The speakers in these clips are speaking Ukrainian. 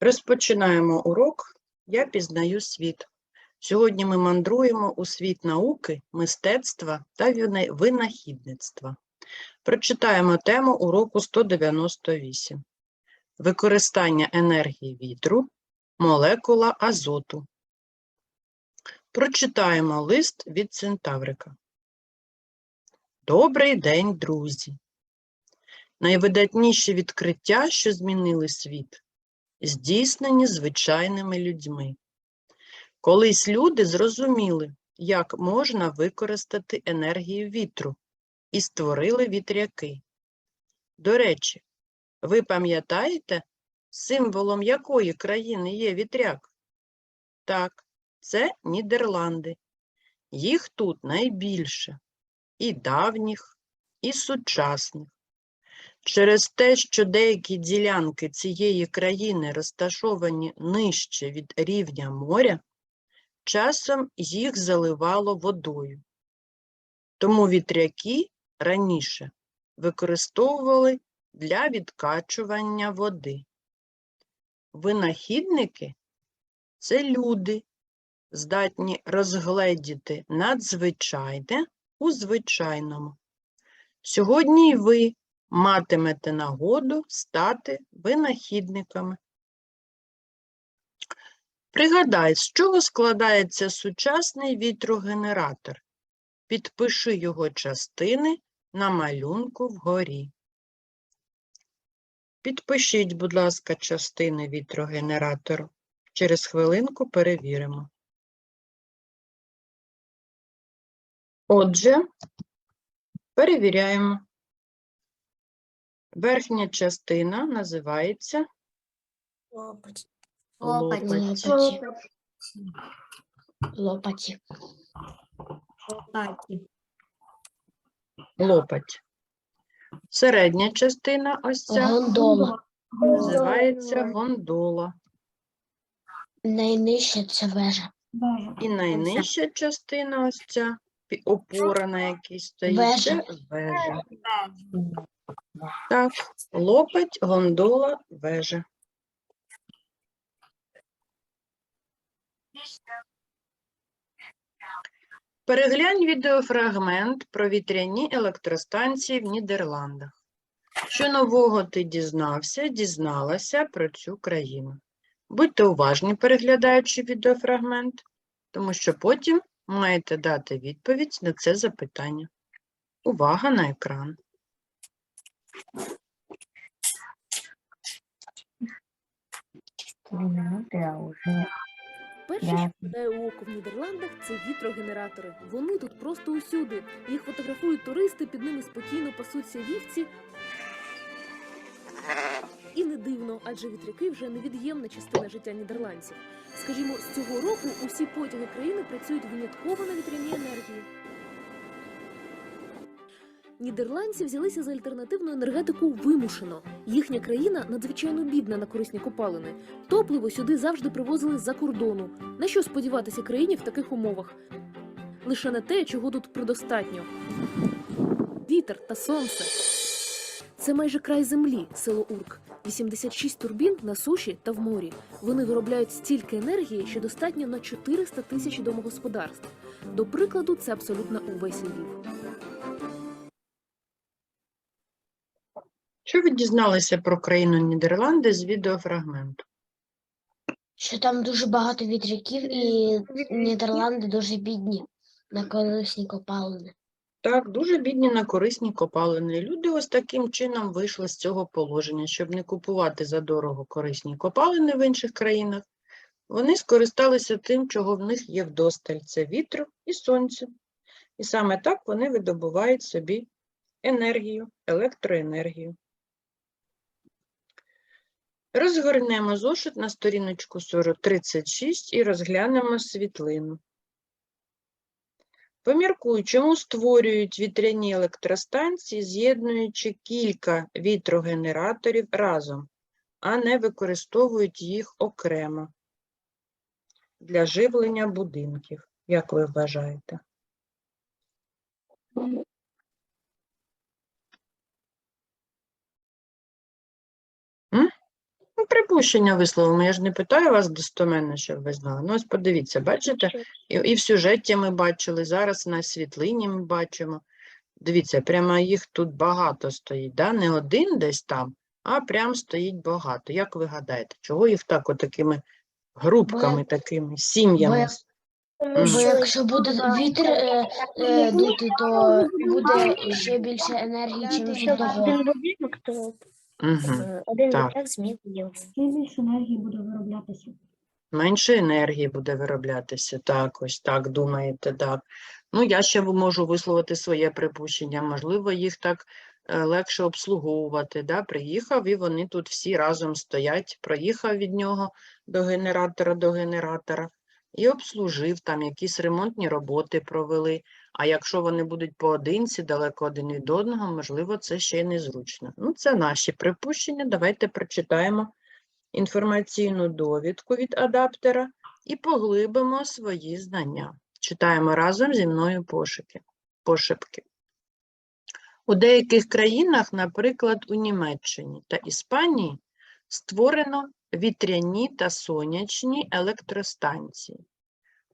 Розпочинаємо урок Я пізнаю світ. Сьогодні ми мандруємо у світ науки, мистецтва та винахідництва. Прочитаємо тему уроку 198. Використання енергії вітру, молекула азоту. Прочитаємо лист від Центаврика. Добрий день, друзі! Найвидатніші відкриття, що змінили світ, здійснені звичайними людьми. Колись люди зрозуміли, як можна використати енергію вітру і створили вітряки. До речі, ви пам'ятаєте, символом якої країни є вітряк? Так, це Нідерланди. Їх тут найбільше і давніх, і сучасних. Через те, що деякі ділянки цієї країни розташовані нижче від рівня моря, часом їх заливало водою. Тому вітряки раніше використовували для відкачування води. Винахідники – це люди, здатні розгледіти надзвичайне у звичайному. Сьогодні і ви матимете нагоду стати винахідниками. Пригадай, з чого складається сучасний вітрогенератор. Підпиши його частини на малюнку вгорі. Підпишіть, будь ласка, частини вітрогенератору. Через хвилинку перевіримо. Отже, перевіряємо. Верхня частина називається Лопать. лопать. Лопаті. Лопаті. лопать. Середня частина ось ця Гондола. називається гондола. Найнижче це вежа. І найнижча частина ось ця опора, на якій стоїть, Вежа. це вежа. Так, лопать, гондола, вежа. Переглянь відеофрагмент про вітряні електростанції в Нідерландах. Що нового ти дізнався, дізналася про цю країну? Будьте уважні, переглядаючи відеофрагмент, тому що потім маєте дати відповідь на це запитання. Увага на екран. Перше, що впадає у око в Нідерландах, це вітрогенератори. Вони тут просто усюди. Їх фотографують туристи, під ними спокійно пасуться вівці. І не дивно, адже вітряки вже невід'ємна частина життя нідерландців. Скажімо, з цього року усі потяги країни працюють винятково на вітряній енергії. Нідерландці взялися за альтернативну енергетику вимушено. Їхня країна надзвичайно бідна на корисні копалини. Топливо сюди завжди привозили з-за кордону. На що сподіватися країні в таких умовах? Лише на те, чого тут предостатньо. Вітер та сонце. Це майже край землі, село Урк. 86 турбін на суші та в морі. Вони виробляють стільки енергії, що достатньо на 400 тисяч домогосподарств. До прикладу, це абсолютно увесь Львів. Що ви дізналися про країну Нідерланди з відеофрагменту? Що там дуже багато вітряків і Нідерланди дуже бідні на корисні копалини. Так, дуже бідні на корисні копалини. Люди ось таким чином вийшли з цього положення, щоб не купувати задорого корисні копалини в інших країнах. Вони скористалися тим, чого в них є вдосталь – це вітру і сонця. І саме так вони видобувають собі енергію, електроенергію. Розгорнемо зошит на сторіночку 4036 і розглянемо світлину. Поміркуй, чому створюють вітряні електростанції, з'єднуючи кілька вітрогенераторів разом, а не використовують їх окремо для живлення будинків, як ви вважаєте? Припущення висловимо. Я ж не питаю вас достоменно, щоб ви знали. Ну, ось подивіться, бачите? І, і в сюжеті ми бачили, зараз на світлині ми бачимо. Дивіться, прямо їх тут багато стоїть, да? не один десь там, а прям стоїть багато. Як ви гадаєте, чого їх так отакими групками, такими сім'ями? Бо якщо буде вітер е, е, дути, то буде ще більше енергії, чим з одного. Один е, Так. вітряк зміг ділити. більше енергії буде вироблятися. Менше енергії буде вироблятися. Так, ось так думаєте, так. Ну, я ще можу висловити своє припущення. Можливо, їх так е, легше обслуговувати. Да? Приїхав, і вони тут всі разом стоять. Проїхав від нього до генератора, до генератора і обслужив, там якісь ремонтні роботи провели. А якщо вони будуть поодинці, далеко один від одного, можливо, це ще й незручно. Ну, це наші припущення. Давайте прочитаємо інформаційну довідку від адаптера і поглибимо свої знання. Читаємо разом зі мною пошуки, пошепки. У деяких країнах, наприклад, у Німеччині та Іспанії, створено вітряні та сонячні електростанції.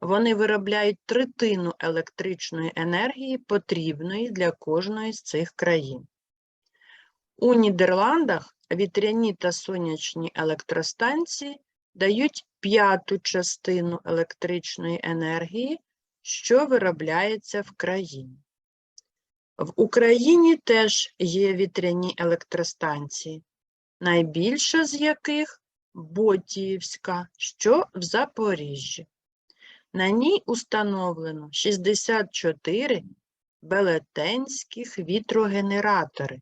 Вони виробляють третину електричної енергії, потрібної для кожної з цих країн. У Нідерландах вітряні та сонячні електростанції дають п'яту частину електричної енергії, що виробляється в країні. В Україні теж є вітряні електростанції, найбільша з яких Ботіївська, що в Запоріжжі. На ній установлено 64 велетенських вітрогенератори,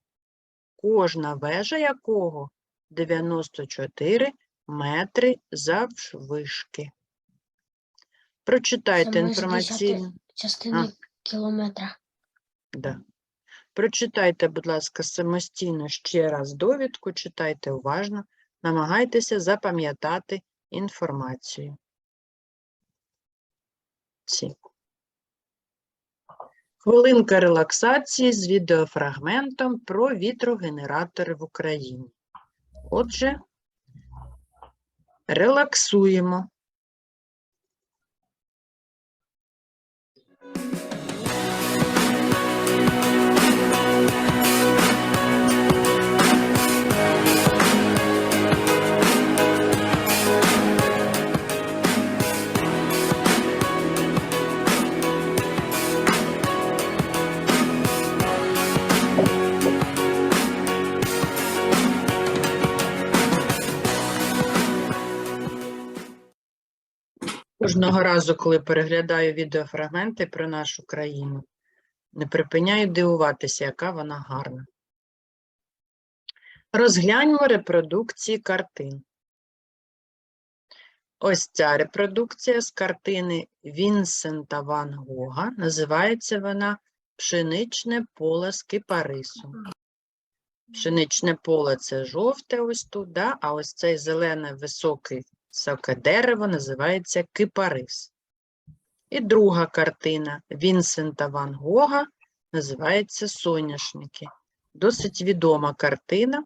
кожна вежа якого 94 метри заввишки. Прочитайте інформаційну. Частини кілометра. Да. Прочитайте, будь ласка, самостійно ще раз довідку, читайте уважно, намагайтеся запам'ятати інформацію. Ці. Хвилинка релаксації з відеофрагментом про вітрогенератори в Україні. Отже, релаксуємо. Кожного разу, коли переглядаю відеофрагменти про нашу країну, не припиняю дивуватися, яка вона гарна. Розгляньмо репродукції картин. Ось ця репродукція з картини Вінсента Ван Гога. Називається вона Пшеничне поле з кипарисом. Пшеничне поле це жовте ось тут, да? а ось цей зелене високий високе дерево називається кипарис. І друга картина Вінсента Ван Гога називається Соняшники. Досить відома картина.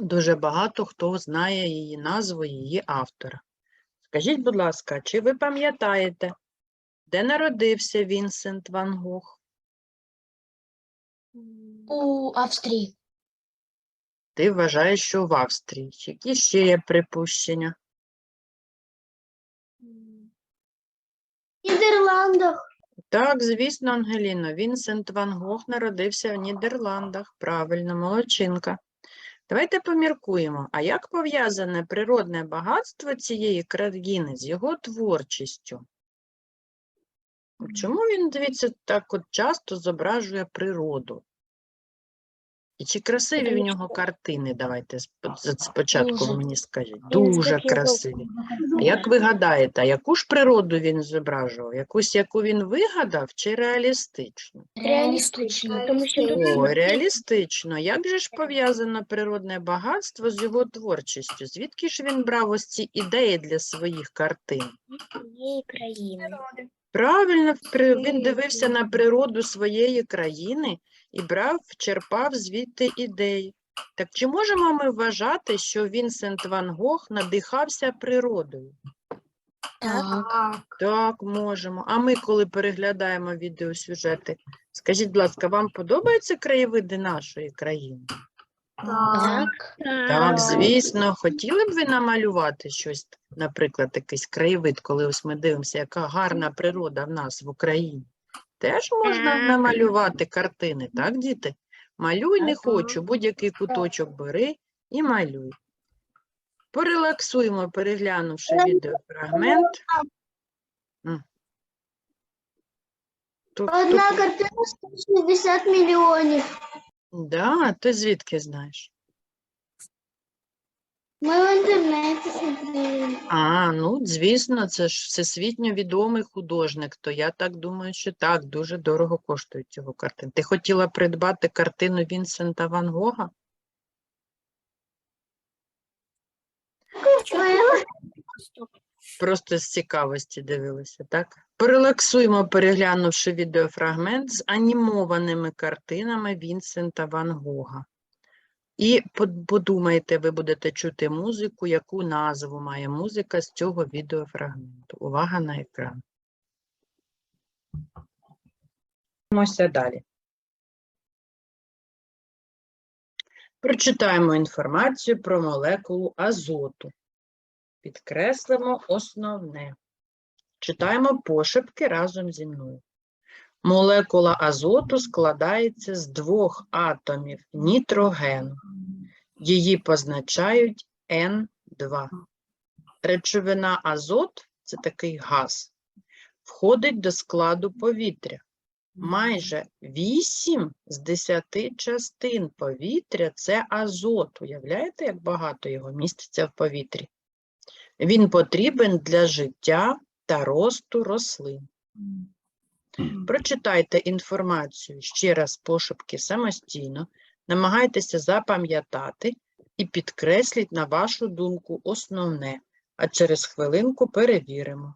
Дуже багато хто знає її назву, її автора. Скажіть, будь ласка, чи ви пам'ятаєте, де народився Вінсент Ван Гог? У Австрії. Ти вважаєш, що в Австрії. Які ще є припущення? В Нідерландах. Так, звісно, Ангеліно, Вінсент Ван Гог народився в Нідерландах. Правильно, молодчинка. Давайте поміркуємо, а як пов'язане природне багатство цієї країни з його творчістю? Чому він, дивіться, так от часто зображує природу? І чи красиві в нього картини? Давайте спочатку ви мені скажіть. Дуже красиві. Як ви гадаєте, яку ж природу він зображував? Якусь, яку він вигадав, чи реалістичну? Реалістично. Тому що О, реалістично. Як же ж пов'язано природне багатство з його творчістю? Звідки ж він брав ось ці ідеї для своїх картин? країни. Правильно, він дивився на природу своєї країни і брав, черпав звідти ідеї. Так чи можемо ми вважати, що Вінсент Ван Гог надихався природою? Так. Так, можемо. А ми, коли переглядаємо відеосюжети, скажіть, будь ласка, вам подобаються краєвиди нашої країни? Так. Так, звісно, хотіли б ви намалювати щось, наприклад, якийсь краєвид, коли ось ми дивимося, яка гарна природа в нас в Україні. Теж можна намалювати картини, так, діти? Малюй не хочу, будь-який куточок бери і малюй. Порелаксуємо, переглянувши відеофрагмент. Одна картина 160 мільйонів. Да, ти звідки знаєш? Ми в інтернеті смотрели. А, ну, звісно, це ж всесвітньо відомий художник, то я так думаю, що так, дуже дорого коштують його картини. Ти хотіла придбати картину Вінсента Ван Гога? Просто з цікавості дивилися, так? Порелаксуємо, переглянувши відеофрагмент з анімованими картинами Вінсента Ван Гога. І подумайте, ви будете чути музику, яку назву має музика з цього відеофрагменту. Увага на екран. Дивимося далі. Прочитаємо інформацію про молекулу азоту. Підкреслимо основне. Читаємо пошепки разом зі мною. Молекула азоту складається з двох атомів нітрогену. Її позначають N2. Речовина азот це такий газ, входить до складу повітря. Майже 8 з 10 частин повітря це азот. Уявляєте, як багато його міститься в повітрі? Він потрібен для життя та росту рослин. Прочитайте інформацію ще раз пошепки самостійно, намагайтеся запам'ятати і підкресліть на вашу думку основне, а через хвилинку перевіримо.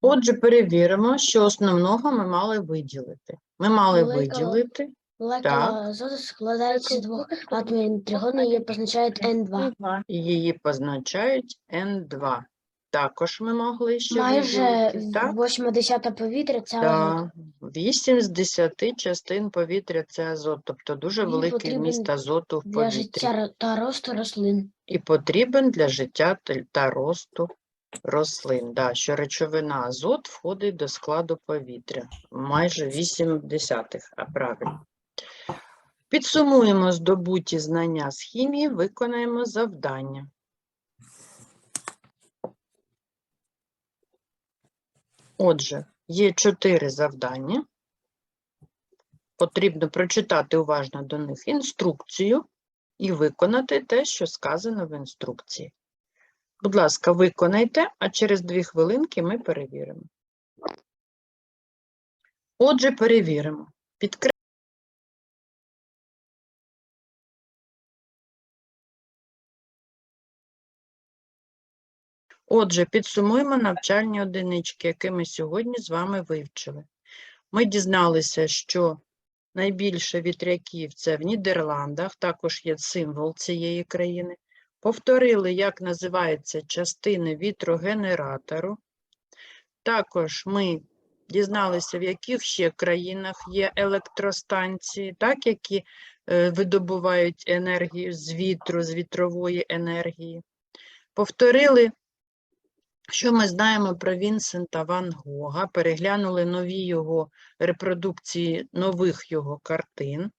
Отже, перевіримо, що основного ми мали виділити. Ми мали виділити Молекула азоту складається з двох атомів нітрогену, її позначають N2. її позначають N2. Також ми могли ще Майже виділити, так? 80 повітря це азот. 8 з 10 частин повітря це азот, тобто дуже Він великий потрібен вміст азоту в Для повітрі. життя ро- та росту рослин. І потрібен для життя та- та росту рослин. Да, що речовина азот входить до складу повітря. Майже 8 десятих, а правильно. Підсумуємо здобуті знання з хімії, виконаємо завдання. Отже, є чотири завдання. Потрібно прочитати уважно до них інструкцію і виконати те, що сказано в інструкції. Будь ласка, виконайте, а через дві хвилинки ми перевіримо. Отже, перевіримо. Отже, підсумуємо навчальні одинички, які ми сьогодні з вами вивчили. Ми дізналися, що найбільше вітряків це в Нідерландах, також є символ цієї країни. Повторили, як називаються частини вітрогенератору. Також ми дізналися, в яких ще країнах є електростанції, так, які е, видобувають енергію з вітру, з вітрової енергії. Повторили, що ми знаємо про Вінсента Ван Гога, переглянули нові його репродукції нових його картин.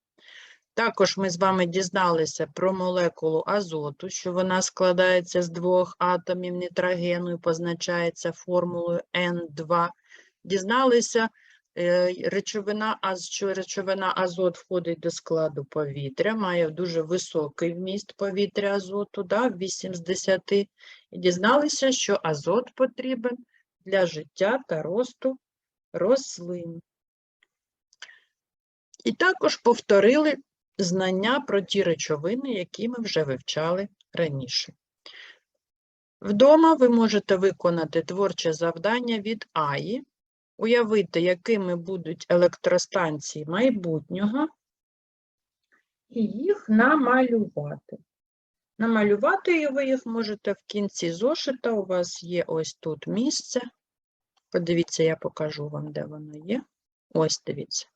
Також ми з вами дізналися про молекулу азоту, що вона складається з двох атомів нітрогену і позначається формулою N2. Дізналися, речовина, аз- що речовина азот входить до складу повітря, має дуже високий вміст повітря азоту, да, 8 з 10. І дізналися, що азот потрібен для життя та росту рослин. І також повторили знання про ті речовини, які ми вже вивчали раніше. Вдома ви можете виконати творче завдання від Аї. Уявити, якими будуть електростанції майбутнього, і їх намалювати. Намалювати ви їх можете в кінці зошита. У вас є ось тут місце. Подивіться, я покажу вам, де воно є. Ось дивіться.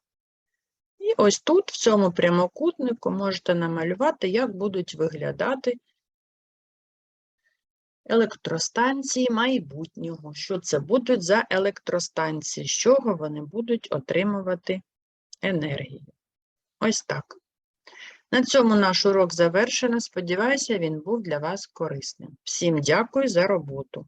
І ось тут, в цьому прямокутнику, можете намалювати, як будуть виглядати електростанції майбутнього. Що це будуть за електростанції, з чого вони будуть отримувати енергію. Ось так. На цьому наш урок завершено. Сподіваюся, він був для вас корисним. Всім дякую за роботу.